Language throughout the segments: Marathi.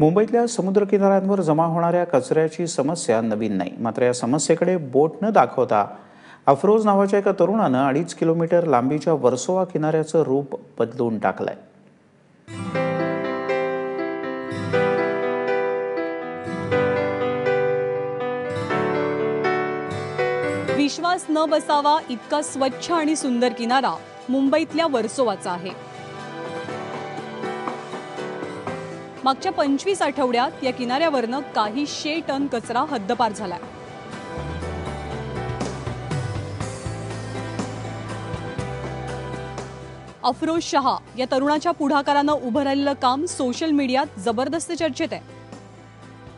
मुंबईतल्या समुद्रकिनाऱ्यांवर जमा होणाऱ्या कचऱ्याची समस्या नवीन नाही. मात्र या समस्येकडे बोट न दाखवता अफरोज नावाच्या एका तरुणानं अडीच किलोमीटर लांबीच्या वर्सोवा किनाऱ्याचं रूप बदलून टाकलंय. विश्वास न बसावा इतका स्वच्छ आणि सुंदर किनारा मुंबईतल्या वर्सोवाचा आहे. मागच्या पंचवीस आठवड्यात या किनाऱ्यावरनं काहीशे टन कचरा हद्दपार झाला. अफरोज शहा या तरुणाच्या पुढाकारानं उभं राहिलेलं काम सोशल मीडियात जबरदस्त चर्चेत आहे.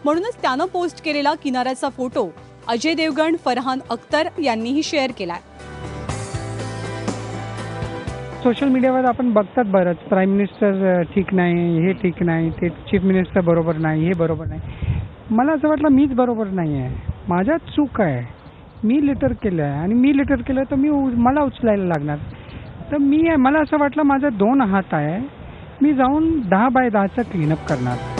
म्हणूनच त्यानं पोस्ट केलेला किनाऱ्याचा फोटो अजय देवगण फरहान अख्तर यांनीही शेअर केलाय. सोशल मीडियावर आपण बघतात बरंच. प्राईम मिनिस्टर ठीक नाही हे ठीक नाही ते चीफ मिनिस्टर बरोबर नाही हे बरोबर नाही. मला असं वाटलं मीच बरोबर नाही आहे. माझा चूक आहे. मी लेटर केलं आहे. आणि मी लेटर केलं तर मी उ- मला उचलायला लागणार. तर मी मला असं वाटलं माझा दोन हात आहे. मी जाऊन दहा बाय दहाचं क्लीनअप करणार.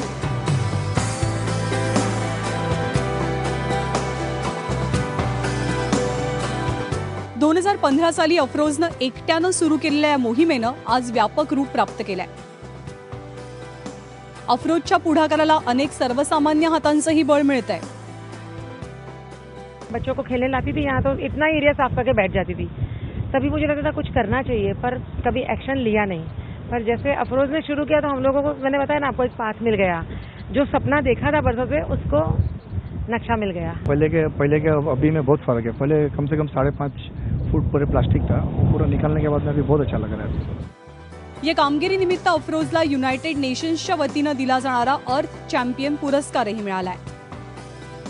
दोन हज़ार पंधरा साली अफरोजनं एकट्यानं सुरू केलेल्या या मोहिमेनं आज व्यापक रूप प्राप्त केलंय. अफरोजच्या पुढाकाराला अनेक सर्वसामान्य हातांचंही बळ मिळत आहे बच्चों को खेलने लाती थी, यहाँ तो इतना एरिया साफ़ करके बैठ जाती थी। तभी मुझे लगता था कुछ करना चाहिए, पर कभी एक्शन लिया नहीं। पर जैसे अफरोज ने शुरू किया तो हम लोगों को, मैंने बताया ना, आपको एक पाथ मिल गया। जो सपना देखा था बरसों से, उसको नक्शा मिल गया। पहले के पहले के अभी में बहुत फर्क है। पहले कम से कम साढ़े पाँच फुट पूरे प्लास्टिक था। वो पूरा निकालने के बाद में अभी बहुत अच्छा लग रहा है। या कामगिरीनिमित्त अफरोजला युनायटेड नेशन्सच्या वतीनं दिला जाणारा अर्थ चॅम्पियन पुरस्कारही मिळालाय.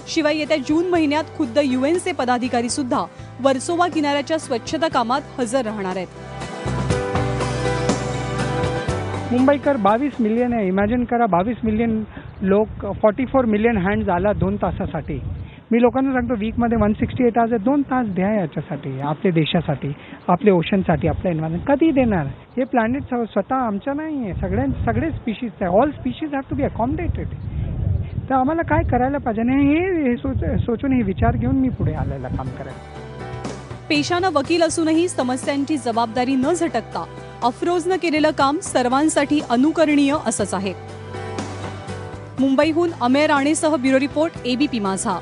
शिवाय येत्या जून महिन्यात खुद्द युएनचे पदाधिकारी सुद्धा वर्सोवा किनाऱ्याच्या स्वच्छता कामात हजर राहणार आहेत. मुंबईकर बावीस मिलियन आहे. इमॅजिन करा बावीस मिलियन लोक फॉर्टी फोर मिलियन हँड आला दोन तासासाठी. मी लोकांना सांगतो वीकमध्ये वन सिक्स्टी एट आवर्स दोन तास द्या याच्यासाठी आपल्या देशासाठी आपल्या ओशनसाठी आपल्या एन्व्हायरमेंट कधी देणार? हे प्लॅनेट स्वतः आमच्या नाही आहे सगळ्यां सगळे स्पीशीज आहे. All species have to be accommodated तर आम्हाला काय करायला पाहिजे? नाही हे हे सोच सोचून हे विचार घेऊन मी पुढे आलेला काम करायला पेशानं वकील असूनही समस्यांची जबाबदारी न झटकता अफरोजनं केलेलं काम सर्वांसाठी अनुकरणीय असंच आहे. मुंबईहून अमेय राणेसह ब्युरो रिपोर्ट एबीपी माझा.